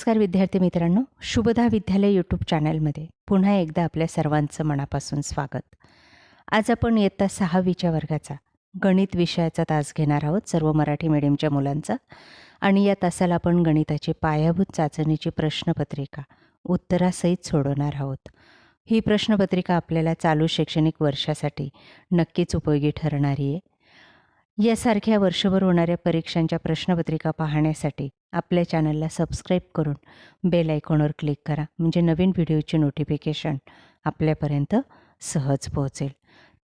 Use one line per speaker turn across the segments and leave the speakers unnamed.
नमस्कार विद्यार्थी मित्रांनो शुभदा विद्यालय यूट्यूब चॅनलमध्ये पुन्हा एकदा आपल्या सर्वांचं मनापासून स्वागत. आज आपण इयत्ता सहावीच्या वर्गाचा गणित विषयाचा तास घेणार आहोत सर्व मराठी मीडियमच्या मुलांचा. आणि या तासाला आपण गणिताची पायाभूत चाचणीची प्रश्नपत्रिका उत्तरासहित सोडवणार आहोत. ही प्रश्नपत्रिका आपल्याला चालू शैक्षणिक वर्षासाठी नक्कीच उपयोगी ठरणारी आहे. यासारख्या वर्षभर होणाऱ्या परीक्षांच्या प्रश्नपत्रिका पाहण्यासाठी आपल्या चॅनलला सबस्क्राईब करून बेल आयकॉनवर क्लिक करा म्हणजे नवीन व्हिडिओचे नोटिफिकेशन आपल्यापर्यंत सहज पोहोचेल.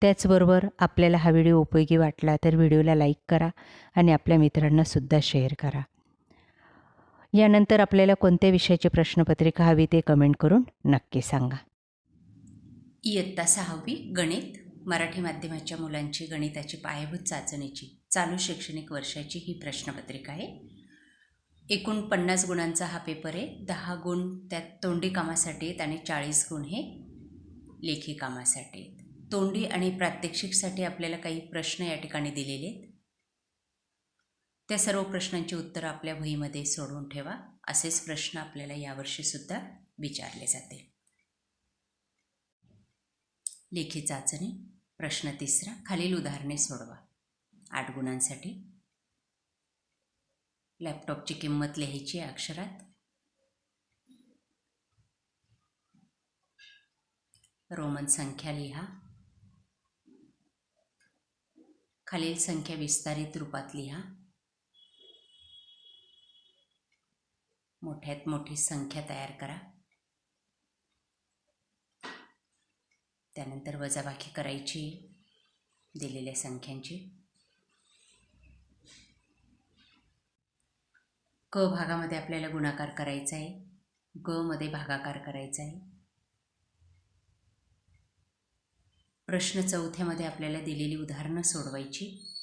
त्याचबरोबर आपल्याला हा व्हिडिओ उपयोगी वाटला तर व्हिडिओला लाईक करा आणि आपल्या मित्रांनासुद्धा शेअर करा. यानंतर आपल्याला कोणत्या विषयाची प्रश्नपत्रिका हवी ते कमेंट करून नक्की सांगा.
इयत्ता सहावी गणित. मराठी माध्यमाच्या मुलांची गणिताची पायाभूत चाचणीची चालू शैक्षणिक वर्षाची ही प्रश्नपत्रिका आहे. एकूण पन्नास गुणांचा हा पेपर आहे. दहा गुण त्यात तोंडी कामासाठी आहेत आणि चाळीस गुण हे लेखी कामासाठी आहेत. तोंडी आणि प्रात्यक्षिकसाठी आपल्याला काही प्रश्न या ठिकाणी दिलेले आहेत. त्या सर्व प्रश्नांची उत्तरं आपल्या वहीमध्ये सोडवून ठेवा. असेच प्रश्न आपल्याला यावर्षीसुद्धा विचारले जाते लेखी चाचणी. प्रश्न तिसरा खालील उदाहरणे सोडवा. आठ गुणांसाठी. लॅपटॉपची किंमत लिहायची अक्षरात. रोमन संख्या लिहा. खालील संख्या विस्तारित रूपात लिहा. मोठ्यात मोठी संख्या तयार करा. त्यानंतर वजाबाकी करायची दिलेल्या संख्यांची. क भागामध्ये आपल्याला गुणाकार करायचा आहे. ग मध्ये भागाकार करायचा आहे. प्रश्न चौथ्यामध्ये आपल्याला दिलेली उदाहरणं सोडवायची.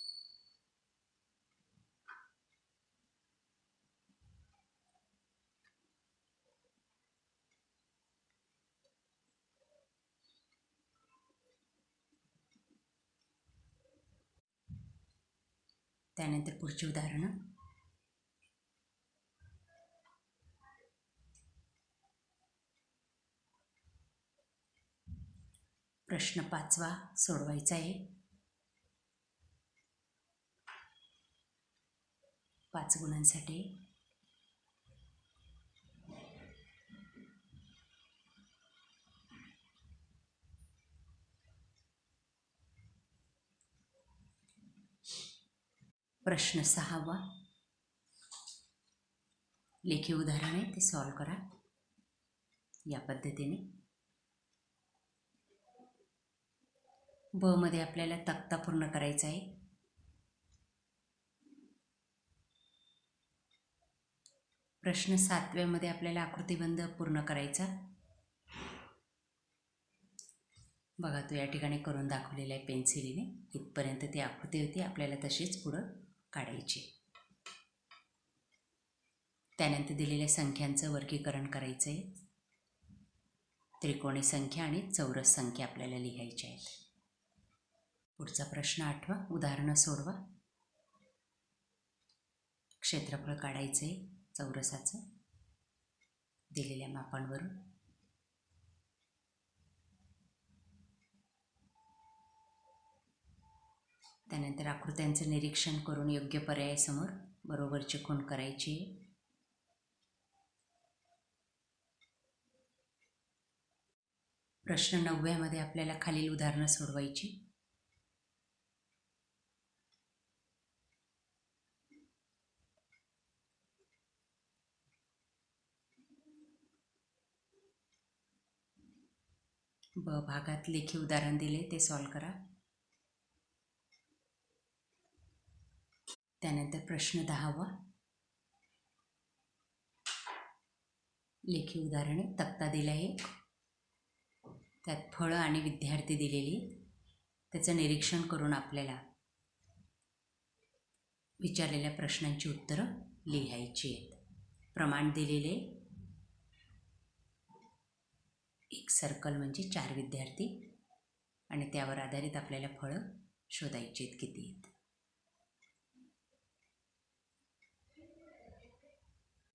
त्यानंतर पुढची उदाहरणं. प्रश्न पाचवा सोडवायचा आहे. पाच गुणांसाठी. प्रश्न सहावा लेखी उदाहरण आहे ते सॉल्व करा. या पद्धतीने. ब मध्ये आपल्याला तक्ता पूर्ण करायचा आहे. प्रश्न सातव्यामध्ये आपल्याला आकृतीबंध पूर्ण करायचा. बघा तो या ठिकाणी करून दाखवलेला आहे पेन्सिलीने. इथपर्यंत ती आकृती होती आपल्याला तशीच पुढं काढायची. त्यानंतर दिलेल्या संख्यांचं वर्गीकरण करायचं आहे त्रिकोणी संख्या आणि चौरस संख्या आपल्याला लिहायच्या आहेत. पुढचा प्रश्न आठवा उदाहरणं सोडवा. क्षेत्रफळ काढायचं आहे चौरसाचं. दिलेल्या मापांवरून. त्यानंतर आकृत्यांचं निरीक्षण करून योग्य पर्यायासमोर बरोबरची खूण करायची. प्रश्न नवव्यामध्ये आपल्याला खालील उदाहरणं सोडवायची. ब भागात लेखी उदाहरण दिले ते सॉल्व करा. त्यानंतर प्रश्न दहावा. लेखी उदाहरणे तक्ता दिला आहे त्यात फळं आणि विद्यार्थी दिलेली. त्याचं निरीक्षण करून आपल्याला विचारलेल्या प्रश्नांची उत्तरं लिहायची आहेत. प्रमाण दिलेले. एक सर्कल म्हणजे चार विद्यार्थी. आणि त्यावर आधारित आपल्याला फळं शोधायची आहेत किती आहेत.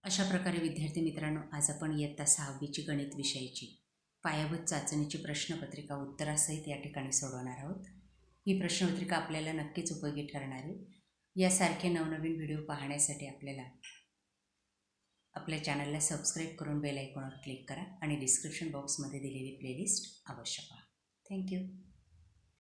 अशा प्रकारे विद्यार्थी मित्रांनो आज आपण इयत्ता सहावीची गणित विषयाची पायाभूत चाचणीची प्रश्नपत्रिका उत्तरासहित या ठिकाणी सोडवणार आहोत. ही प्रश्नपत्रिका आपल्याला नक्कीच उपयोगी ठरणार आहे. यासारखे नवनवीन व्हिडिओ पाहण्यासाठी आपल्याला आपल्या चॅनलला सबस्क्राईब करून बेल आयकॉनवर क्लिक करा आणि डिस्क्रिप्शन बॉक्समध्ये दिलेली प्लेलिस्ट अवश्य पहा. थँक्यू.